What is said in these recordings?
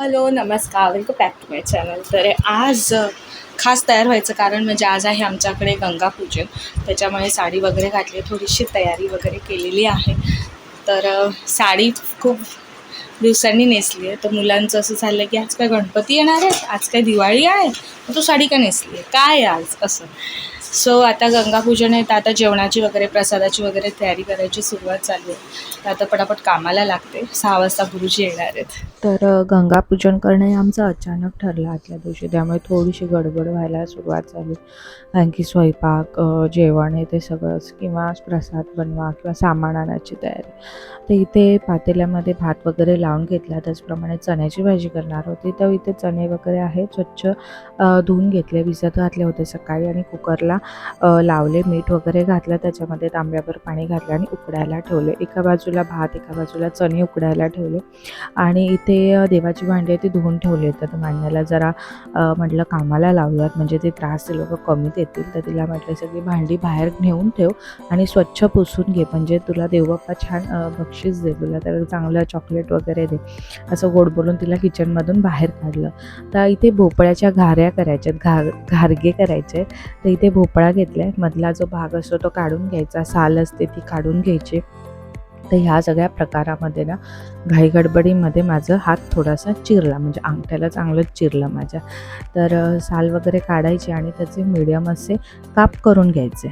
Hello नमस्कार. Welcome back to my channel तर आज खास तयार व्हायचं कारण म्हणजे आज आहे आमच्याकडे गंगापूजन त्याच्यामुळे साडी वगैरे घातली थोडीशी तयारी वगैरे केलेली आहे. तर साडी खूप दिवसांनी नेसली आहे तर मुलांचं असं झालं की आज काय गणपती येणार आहेत? आज काय दिवाळी आहे? तू साडी का नेसली आहे काय आहे आज? असं. सो आता गंगापूजन आहे तर आता जेवणाची वगैरे प्रसादाची वगैरे तयारी करायची सुरुवात चालू आहे. तर आता पटापट कामाला लागते. सहा वाजता गुरुजी येणार आहेत. तर गंगापूजन करणं हे आमचं अचानक ठरलं आतल्या दिवशी. त्यामुळे थोडीशी गडबड व्हायला सुरुवात झाली. कारण की स्वयंपाक जेवण हे ते सगळंच किंवा प्रसाद बनवा किंवा सामान आणायची तयारी. तर इथे पातेल्यामध्ये भात वगैरे लावून घेतला. त्याचप्रमाणे चण्याची भाजी करणार होती. तर इथे चणे वगैरे आहेत. स्वच्छ धुवून घेतले. भिजत घातले होते सकाळी आणि कुकरला. लावले मीठ वगैरे घातलं त्याच्यामध्ये तांब्यावर पाणी घातलं आणि उकडायला ठेवले. एका बाजूला भात एका बाजूला चणे उकडायला ठेवले. आणि इथे देवाची भांडी आहे ती धुवून ठेवली आहेत. तर मांडण्याला जरा म्हटलं कामाला लावूयात म्हणजे ते त्रास ते लोक कमी देतील. तर तिला म्हटलं सगळी भांडी बाहेर नेऊन ठेव आणि स्वच्छ पुसून घे म्हणजे तुला देवबाप्पा छान बक्षीस दे तुला तर चांगलं चॉकलेट वगैरे दे. असं गोड बोलून तिला किचनमधून बाहेर काढलं. तर इथे भोपळ्याच्या घाऱ्या करायच्यात घा घारगे करायचे तर इथे भोपळा घेतला आहे मधला जो भाग असतो तो काढून घ्यायचा. साल असते ती काढून घ्यायची. तर ह्या सगळ्या प्रकारामध्ये ना घाईगडबडीमध्ये माझं हात थोडासा चिरला. म्हणजे अंगठ्याला चांगलंच चिरलं माझ्या. तर साल वगैरे काढायची आणि त्याचे मीडियम असे काप करून घ्यायचे.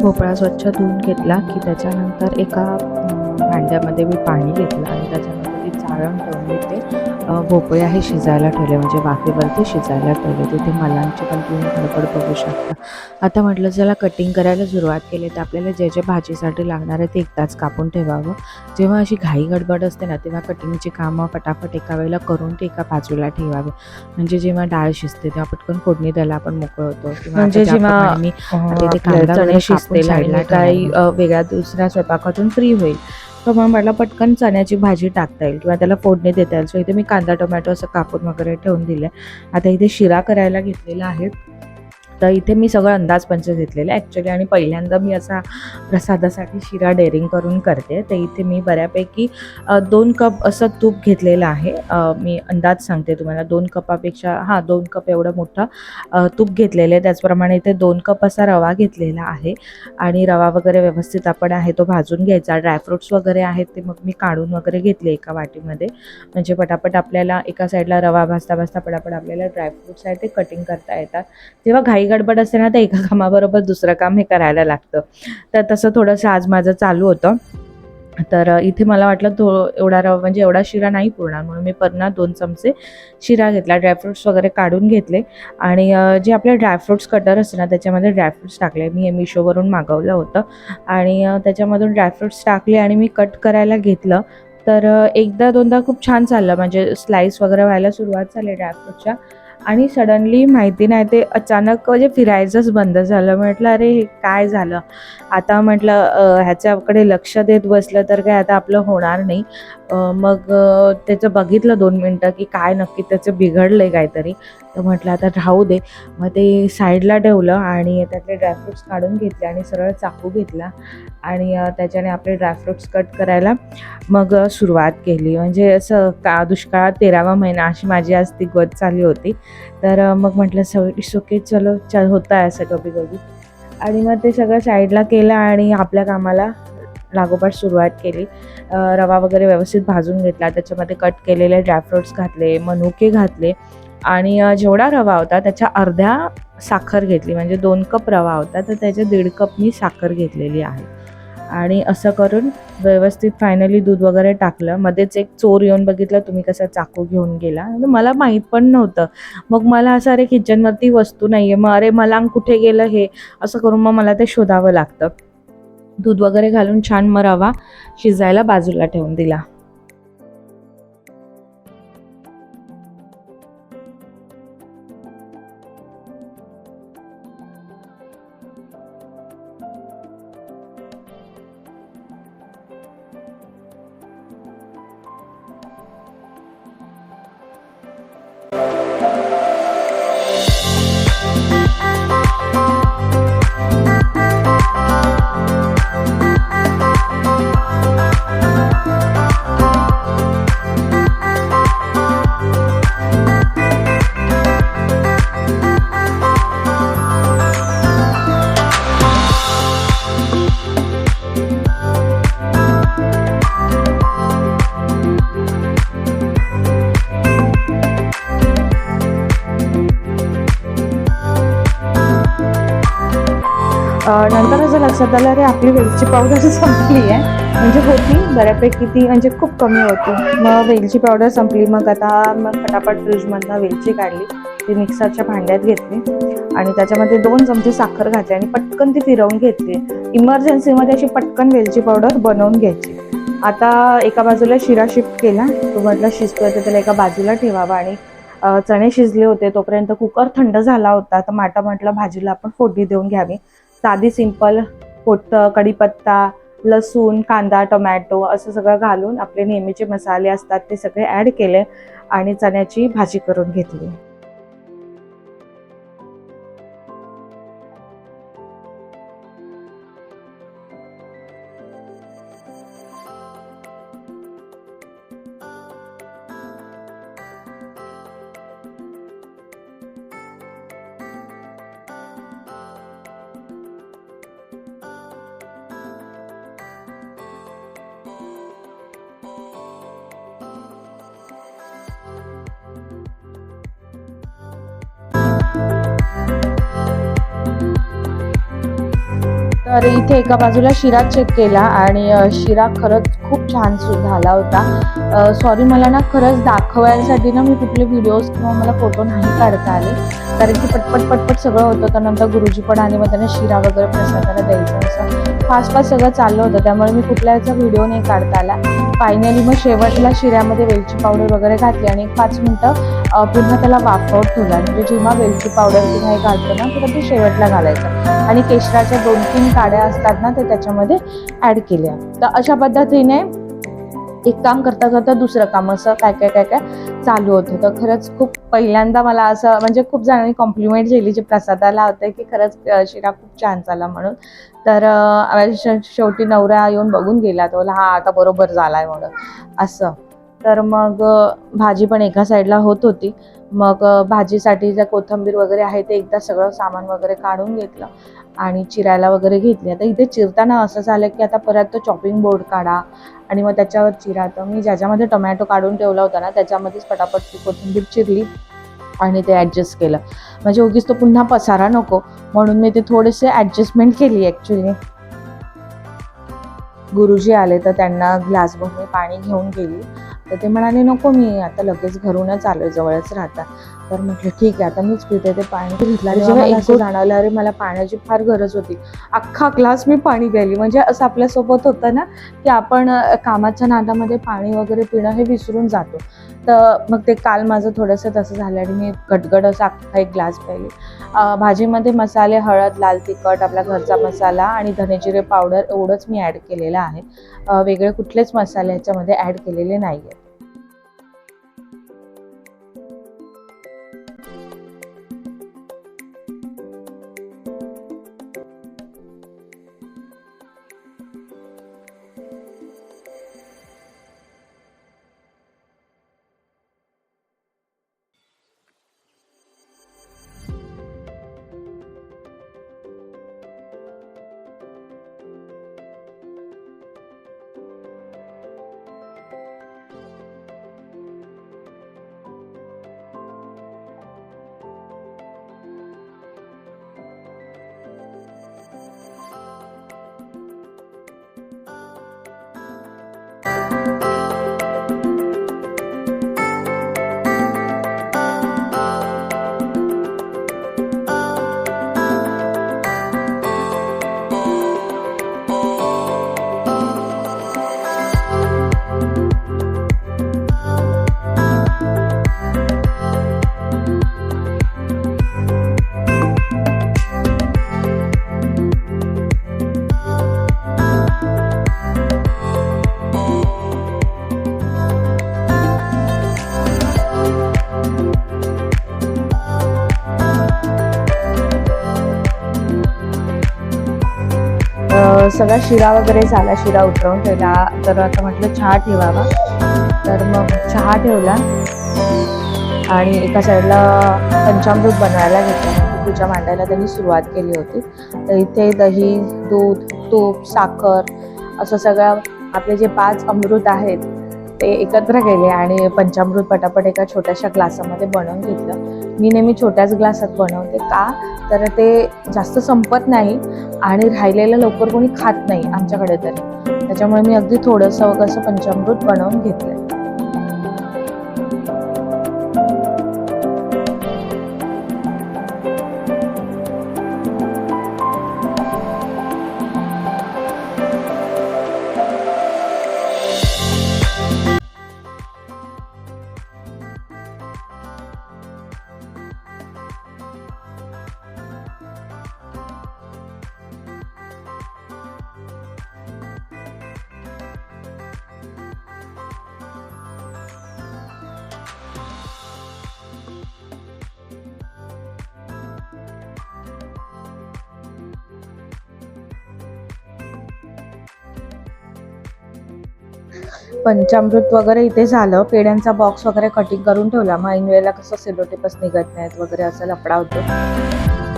भोपळा स्वच्छ धुवून घेतला की त्याच्यानंतर एका भांड्यामध्ये मी पाणी घेतलं आणि त्याच्यामध्ये ती चाळण ठेवलं मी ते भोपळे हे शिजायला ठेवले म्हणजे वाफेवरती शिजायला ठेवले तिथे मलांची पण तुम्ही गडबड बघू शकता. आता म्हटलं चला कटिंग करायला सुरुवात केली तर आपल्याला जे जे भाजीसाठी लागणार आहे ते एकदाच कापून ठेवावं. जेव्हा अशी घाई गडबड असते ना तेव्हा कटिंगची कामं फटाफट एका वेळेला करून ते एका बाजूला ठेवावे. म्हणजे जेव्हा डाळ शिजते तेव्हा पटकन फोडणी द्यायला आपण मोकळ होतो म्हणजे जेव्हा, मी मी काही, वेगळ्या दुसऱ्या स्वयंपाकातून फ्री होईल. तर मग मला पटकन चण्याची भाजी टाकता येईल. किंवा त्याला फोडणी देता येईल. सो इथे मी कांदा टोमॅटो असं कापून वगैरे ठेवून दिलं आता इथे शिरा करायला घेतलेला आहे तर इथे मी सगळं अंदाजपंच घेतलेलं आहे ॲक्च्युली आणि पहिल्यांदा मी असा प्रसादासाठी शिरा डेअरिंग करून करते. तर इथे मी बऱ्यापैकी दोन कप असं तूप घेतलेलं आहे. मी अंदाज सांगते तुम्हाला. दोन कपापेक्षा हां दोन कप एवढं मोठं तूप घेतलेलं आहे. त्याचप्रमाणे इथे दोन कप असा रवा घेतलेला आहे. आणि रवा वगैरे व्यवस्थित आपण आहे तो भाजून घ्यायचा. ड्रायफ्रुट्स वगैरे आहेत ते मग मी काढून वगैरे घेतले एका वाटीमध्ये. म्हणजे पटापट आपल्याला एका साईडला रवा भाजता भाजता पटापट आपल्याला ड्रायफ्रुट्स आहेत ते कटिंग करता येतात. तेव्हा घाई गडबड असते ना तर एका कामाबरोबर दुसरं काम हे करायला लागतं. तर तसं थोडंसं आज माझं चालू होतं. तर इथे मला वाटलं तो एवढा रवा म्हणजे एवढा शिरा नाही पुरणार. म्हणून मी पन्ना दोन चमचे शिरा घेतला ड्रायफ्रुट्स वगैरे काढून घेतले. आणि जे आपले ड्रायफ्रुट्स कटर असते ना त्याच्यामध्ये ड्रायफ्रुट्स टाकले. मी हे मिशोवरून मागवलं होतं. आणि त्याच्यामधून ड्रायफ्रुट्स टाकले आणि मी कट करायला घेतलं. तर एकदा दोनदा खूप छान चाललं. म्हणजे स्लाईस वगैरे व्हायला सुरुवात झाली ड्रायफ्रुटच्या आणि सडनली माहिती नाही ते अचानक म्हणजे फिरायचंच बंद झालं. म्हटलं अरे हे काय झालं? आता म्हटलं ह्याच्याकडे लक्ष देत बसलं तर काय आता आपलं होणार नाही. मग त्याचं बघितलं दोन मिनटं की काय नक्की त्याचं बिघडलं आहे काहीतरी. तर म्हटलं आता राहू दे. मग ते साईडला ठेवलं आणि त्यातले ड्रायफ्रुट्स काढून घेतले आणि सरळ चाकू घेतला आणि त्याच्याने आपले ड्रायफ्रुट्स कट करायला मग सुरुवात केली. म्हणजे असं का दुष्काळात तेरावा महिना अशी माझी आज ती गत चालली होती. तर मग म्हटलं सव ओके चलो चल होतं आहे असं कभी कभी आणि मग ते सगळं साईडला केलं आणि आपल्या कामाला लागोपाठ सुरुवात केली. रवा वगैरे व्यवस्थित भाजून घेतला. त्याच्यामध्ये कट केलेले ड्रायफ्रुट्स घातले मनुके घातले. आणि जेवढा रवा होता त्याच्या अर्ध्या साखर घेतली. म्हणजे दोन कप रवा होता तर त्याच्या दीड कप मी साखर घेतलेली आहे. आणि असं करून व्यवस्थित फायनली दूध वगैरे टाकलं. मध्येच एक चोर येऊन बघितलं तुम्ही कसा चाकू घेऊन गेला? मला माहीत पण नव्हतं. मग मला असं अरे किचनवरती वस्तू नाही आहे मग अरे मला कुठे गेलं हे? असं करून मग मला ते शोधावं लागतं. दूध वगैरे घालून छान मग रवा शिजायला बाजूला ठेवून दिला. नंतर रे अरे आपली वेलची पावडर संपली आहे म्हणजे होती बऱ्यापैकी ती म्हणजे खूप कमी होती. मग वेलची पावडर संपली मग आता मग फटाफट फ्रीजमधनं वेलची काढली. ती मिक्सरच्या भांड्यात घेतली. आणि त्याच्यामध्ये दोन चमचे साखर घातली आणि पटकन ती फिरवून घेतली. इमर्जन्सीमध्ये अशी पटकन वेलची पावडर बनवून घ्यायची. आता एका बाजूला शिरा शिफ्ट केला. तो म्हटलं शिजतोय तर त्याला एका बाजूला ठेवावा. आणि चणे शिजले होते तोपर्यंत कुकर थंड झाला होता. तर माटा म्हटलं भाजीला आपण फोडणी देऊन घ्यावी. साधी सिंपल पोट कढीपत्ता लसूण कांदा टोमॅटो असं सगळं घालून आपले नेहमीचे मसाले असतात ते सगळे ॲड केले आणि चण्याची भाजी करून घेतली. तर इथे एका बाजूला शिरा चेक केला आणि शिरा खरंच खूप छान झाला होता. सॉरी मला ना खरंच दाखवायसाठी ना मी कुठले व्हिडिओज किंवा मला फोटो नाही काढता आले. कारण की पटपट पटपट सगळं होतं. तर नंतर गुरुजी पण आणि मग त्यांना शिरा वगैरे प्रसादाला द्यायचं असं. फास्ट फास्ट सगळं चाललं होतं. त्यामुळे मी कुठल्याचा व्हिडिओ नाही काढता आला. फायनली मग शेवटला शिऱ्यामध्ये वेलची पावडर वगैरे घातली आणि एक पाच मिनटं पुन्हा त्याला वाफवत ठेवला. म्हणजे जेव्हा वेलची पावडर किंवा हे घालतो ना तेव्हा ते शेवटला घालायचं. आणि केशराच्या दोन तीन काड्या असतात ना ते त्याच्यामध्ये ॲड केल्या. तर अशा पद्धतीने एक काम करता करता दुसरं काम असं काय काय काय काय चालू होतं. तर खरंच खूप पहिल्यांदा मला असं म्हणजे खूप जणांनी कॉम्प्लिमेंट केली जे प्रसादाला होतं की खरंच शिरा खूप छान झाला म्हणून. तर शेवटी नवरा येऊन बघून गेला तो हा आता बरोबर झालाय म्हणून असं. तर मग भाजी पण एका साईडला होत होती. मग भाजीसाठी जे कोथिंबीर वगैरे आहे ते एकदा सगळं सामान वगैरे काढून घेतलं. आणि चिरायला वगैरे घेतली. आता इथे चिरताना असं झालं की आता परत तो चॉपिंग बोर्ड काढा आणि मग त्याच्यावर चिरा. तर मी ज्याच्यामध्ये टोमॅटो काढून ठेवला होता ना त्याच्यामध्येच पटापट कोथिंबीर चिरली आणि ते ॲडजस्ट केलं. म्हणजे उगीच तो पुन्हा पसारा नको म्हणून मी ते थोडेसे ॲडजस्टमेंट केली ॲक्च्युली गुरुजी आले तर त्यांना ग्लासभर मी पाणी घेऊन गेली. तर ते म्हणाले नको मी आता लगेच घरूनच आलोय जवळच राहता. तर म्हटलं ठीक आहे आता मीच पिते ते पाणी घेतलं. जेव्हा असं जाणवलं अरे मला पाण्याची फार गरज होती. अख्खा ग्लास मी पाणी प्यायली. म्हणजे असं आपल्यासोबत होतं ना की आपण कामाच्या नादामध्ये पाणी वगैरे पिणं हे विसरून जातो. तर मग ते काल माझं थोडंसं तसं झालं आणि मी गटगट असा अख्खा एक ग्लास प्यायली. भाजीमध्ये मसाले हळद लाल तिखट आपला घरचा मसाला आणि धनेजिरे पावडर एवढंच मी ॲड केलेलं आहे. वेगळे कुठलेच मसाले ह्याच्यामध्ये ॲड केलेले नाही आहेत सगळा शिरा वगैरे झाला शिरा उतरवून ठेवला. तर आता म्हटलं चहा ठेवावा. तर मग चहा ठेवला आणि एका साईडला पंचामृत बनवायला घेतलं. पूजा मांडायला त्यांनी सुरुवात केली होती. तर इथे दही दूध तूप साखर असं सगळं आपले जे पाच अमृत आहेत ते एकत्र केले आणि पंचामृत पटापट एका छोट्याशा ग्लासामध्ये बनवून घेतलं. मी नेहमी छोट्याच ग्लासात बनवते. का? तर ते जास्त संपत नाही आणि राहिलेलं लवकर कोणी खात नाही आमच्याकडे तरी. त्याच्यामुळे मी अगदी थोडंसं कसं पंचामृत बनवून घेतलं पंचामृत वगैरे इथे झालं. पेड्यांचा बॉक्स वगैरे कटिंग करून ठेवला. मग ऐन वेळेला कसं सेलोटेपस निघत नाहीत वगैरे असा लपडा होतो.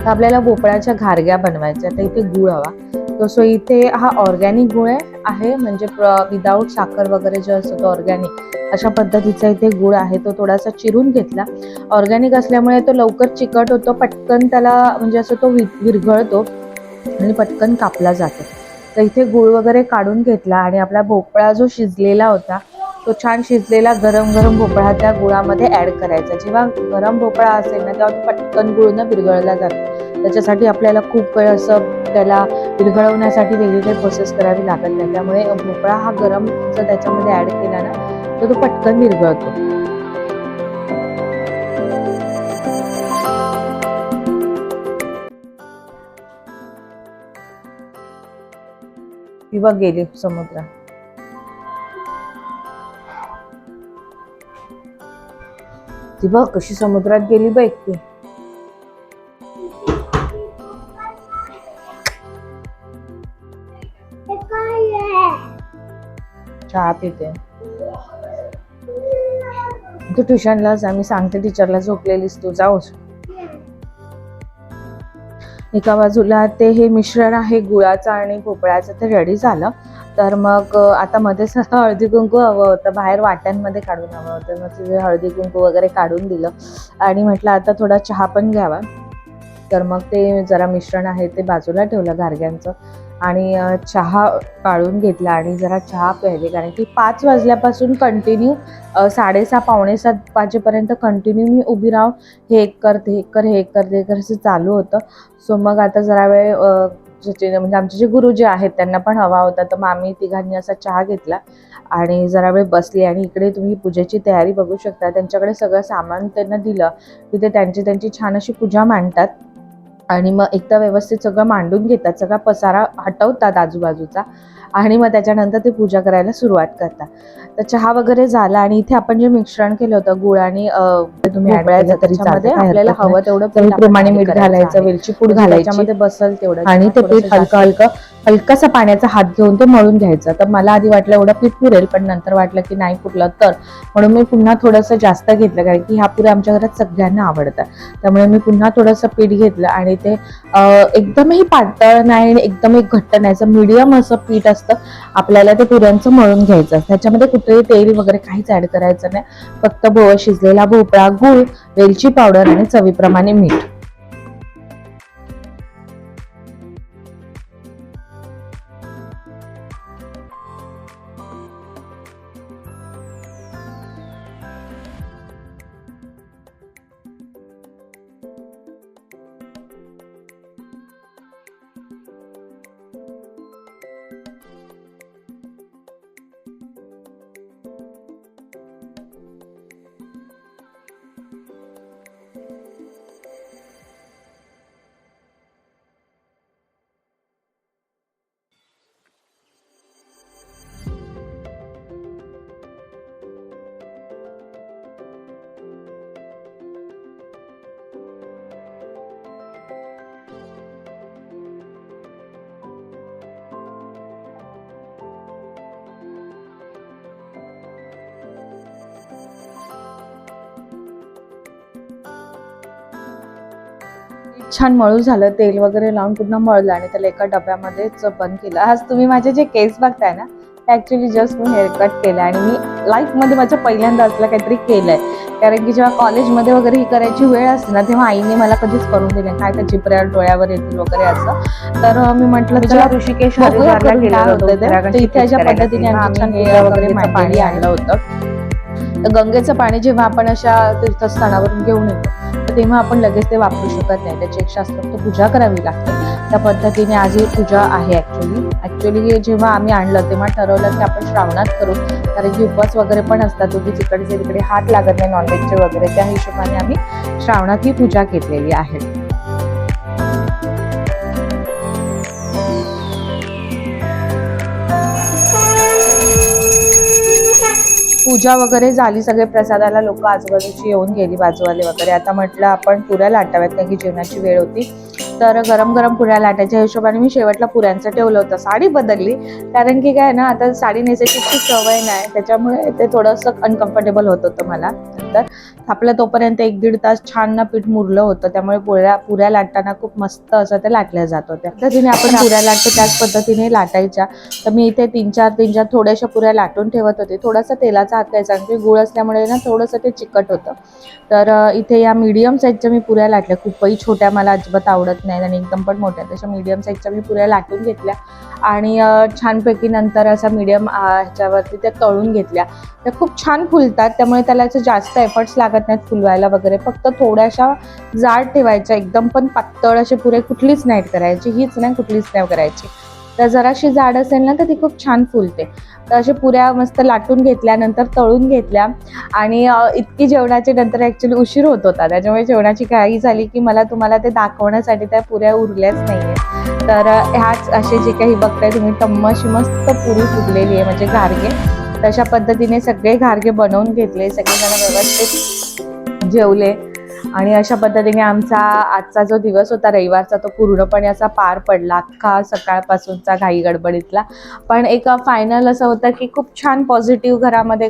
तर आपल्याला भोपळ्याच्या घारग्या बनवायच्या तर इथे गुळ हवा. तो सो इथे हा ऑर्गॅनिक गुळ आहे. म्हणजे विदाऊट साखर वगैरे जे असतं तो ऑर्गॅनिक अशा पद्धतीचा इथे गुळ आहे. तो थोडासा चिरून घेतला. ऑर्गॅनिक असल्यामुळे तो लवकर चिकट होतो. पटकन त्याला म्हणजे असं तो वि- विरघळतो. आणि पटकन कापला जातो. तर इथे गुळ वगैरे काढून घेतला आणि आपला भोपळा जो शिजलेला होता तो छान शिजलेला गरम गरम भोपळा त्या गुळामध्ये ऍड करायचा. जेव्हा गरम भोपळा असेल ना तेव्हा पटकन गुळ न विरघळला जातो. त्याच्यासाठी आपल्याला खूप वेळ असं त्याला विरघळवण्यासाठी वेगळी काही प्रोसेस करावी लागत नाही. त्यामुळे भोपळा हा गरम जर त्याच्यामध्ये ऍड केला ना तर तो पटकन विरघळतो. बघ गेली समुद्रात ती बघ कशी समुद्रात गेली बघ ती. चहा पिते. तू ट्युशनला आम्ही मी सांगते टीचरला झोपलेलीस तू. जाऊच एका बाजूला ते हे मिश्रण आहे गुळाचं आणि भोपळ्याचं ते रेडी झालं. तर मग आता मध्येच हळदी कुंकू हवं होतं. बाहेर वाट्यांमध्ये काढून हवं होतं. मग तिथे हळदी कुंकू वगैरे काढून दिलं. आणि म्हटलं आता थोडा चहा पण घ्यावा. तर मग ते जरा मिश्रण आहे ते बाजूला ठेवलं गारग्यांचं. आणि चहा काढून घेतला आणि जरा चहा प्यायले. कारण की पाच वाजल्यापासून कंटिन्यू साडेसहा पावणे सात वाजेपर्यंत कंटिन्यू मी उभी राहून हे एक कर ते एक कर हे एक कर ते एक कर असं चालू होतं. सो मग आता जरा वेळ म्हणजे आमचे जे गुरुजी आहेत त्यांना पण हवा होता. तर मग आम्ही तिघांनी असा चहा घेतला आणि जरा वेळ बसली आणि इकडे तुम्ही पूजेची तयारी बघू शकता. त्यांच्याकडे सगळं सामान त्यांना दिलं. तिथे त्यांची त्यांची छान अशी पूजा मांडतात. आणि मग एकदा व्यवस्थित सगळं मांडून घेतात सगळा पसारा हटवतात आजूबाजूचा आणि मग त्याच्यानंतर ते पूजा करायला सुरुवात करतात तर चहा वगैरे झाला आणि इथे आपण जे मिश्रण केलं होतं गुळ आणि तुम्ही आपल्याला. हवं तेवढं आपण मीठ घालायचं. वेलची पूड म्हणजे घालायची त्याच्यामध्ये बसल तेवढं आणि ते पीठ हलकं हलकं हलकासा पाण्याचा हात घेऊन ते मळून घ्यायचं. तर मला आधी वाटलं एवढं पीठ पुरेल पण नंतर वाटलं की नाही पुरलं तर. म्हणून मी पुन्हा थोडंसं जास्त घेतलं कारण की ह्या पुऱ्या आमच्या घरात सगळ्यांना आवडतात. त्यामुळे मी पुन्हा थोडंसं पीठ घेतलं आणि ते एकदमही पातळ नाही आणि एकदमही घट्ट नाही असं मीडियम असं पीठ असतं. आपल्याला ते पुऱ्यांचं मळून घ्यायचं असतं. त्याच्यामध्ये कुठेही तेल वगैरे काहीच ॲड करायचं नाही. फक्त भो शिजलेला भोपळा गूळ वेलची पावडर आणि चवीप्रमाणे मीठ. छान मळू झालं तेल वगैरे लावून पुन्हा मळलं आणि त्याला एका डब्यामध्येच बंद केलं. आज तुम्ही माझे जे केस बघताय ना ते ऍक्च्युली जस्ट मी हेअरकट केलं आणि मी लाईफमध्ये माझ्या पहिल्यांदा असलं काहीतरी केलंय. कारण की जेव्हा कॉलेजमध्ये वगैरे ही करायची वेळ असते ना तेव्हा आईने मला कधीच करून दिले काय त्या चिपऱ्या डोळ्यावर येतील वगैरे असं. तर मी म्हटलं मी चला जेव्हा ऋषिकेश इथे अशा पद्धतीने वगैरे पाणी आणलं होतं. तर गंगेचं पाणी जेव्हा आपण अशा तीर्थस्थानावरून घेऊन येतो तेव्हा आपण लगेच ते वापरू शकत नाही. त्याची एक शास्त्रोक्त पूजा करावी लागते. त्या पद्धतीने आज ही पूजा आहे ऍक्च्युली ऍक्च्युली जेव्हा आम्ही आणलं तेव्हा ठरवलं की आपण श्रावणात करू. कारण की उपवास वगैरे पण असतात. उगीच इकडचे तिकडे हात लागत नाही नॉनव्हेजचे वगैरे. त्या हिशोबाने आम्ही श्रावणात ही पूजा केलेली आहे. पूजा वगैरे झाली सगळे प्रसादाला लोक आजूबाजूची येऊन गेली बाजूवाले वगैरे. आता म्हटलं आपण पुऱ्या लाटाव्यात कारण की जेवणाची वेळ होती. तर गरम गरम पुऱ्या लाटायच्या हिशोबाने मी शेवटला पुऱ्यांचं ठेवलं होतं. साडी बदलली कारण की काय ना आता साडी नेसायची इतकी सवय नाही त्याच्यामुळे ते थोडंसं अनकम्फर्टेबल होत होतं मला नंतर. थापलं तोपर्यंत एक दीड तास छान ना पीठ मुरलं होतं. त्यामुळे पुऱ्या पुऱ्या लाटताना खूप मस्त असं ते लाटल्या जात होत्या. पद्धतीने आपण पुऱ्या लाटतो त्याच पद्धतीने लाटायच्या. तर मी इथे तीन चार तीन चार थोड्याशा पुऱ्या लाटून ठेवत होते. थोडासा तेलाचा हात घ्यायचा आणि गुळ असल्यामुळे ना थोडंसं ते चिकट होतं. तर इथे या मीडियम साईजच्या मी पुऱ्या लाटल्या. खूपही छोट्या मला अजिबात आवडत नाहीत आणि एकदम पण मोठ्या. तशा मीडियम साईजच्या मी पुऱ्या लाटून घेतल्या. आणि छानपैकी नंतर असा मीडियम ह्याच्यावरती त्या तळून घेतल्या. त्या खूप छान फुलतात त्यामुळे त्याला असे जास्त एफर्ट्स लागत नाहीत फुलवायला वगैरे. फक्त थोड्याशा जाड ठेवायच्या एकदम पण पातळ असे पुरे कुठलीच नाही करायची हीच नाही कुठलीच नाही करायची. तर जराशी जाड असेल ना तर ती खूप छान फुलते. तर अशा पुऱ्या मस्त लाटून घेतल्या नंतर तळून घेतल्या. आणि इतकी जेवणाचे नंतर ॲक्च्युली उशीर होत होता. त्याच्यामुळे जेवणाची घाई झाली की मला तुम्हाला ते दाखवण्यासाठी त्या पुऱ्या उरल्याच नाही तर ह्याच असे जे काही बघताय तुम्ही टम्म मस्त पुरी फुगलेली आहे म्हणजे घारगे. तशा पद्धतीने सगळे घारगे बनवून घेतले सगळेजण व्यवस्थित जेवले. आणि अशा पद्धतीने आमचा आजचा जो दिवस होता रविवारचा तो पूर्णपणे असा पार पडला. अख्खा सकाळपासूनचा घाई गडबडीतला. पण एक फायनल असं होतं की खूप छान पॉझिटिव्ह घरामध्ये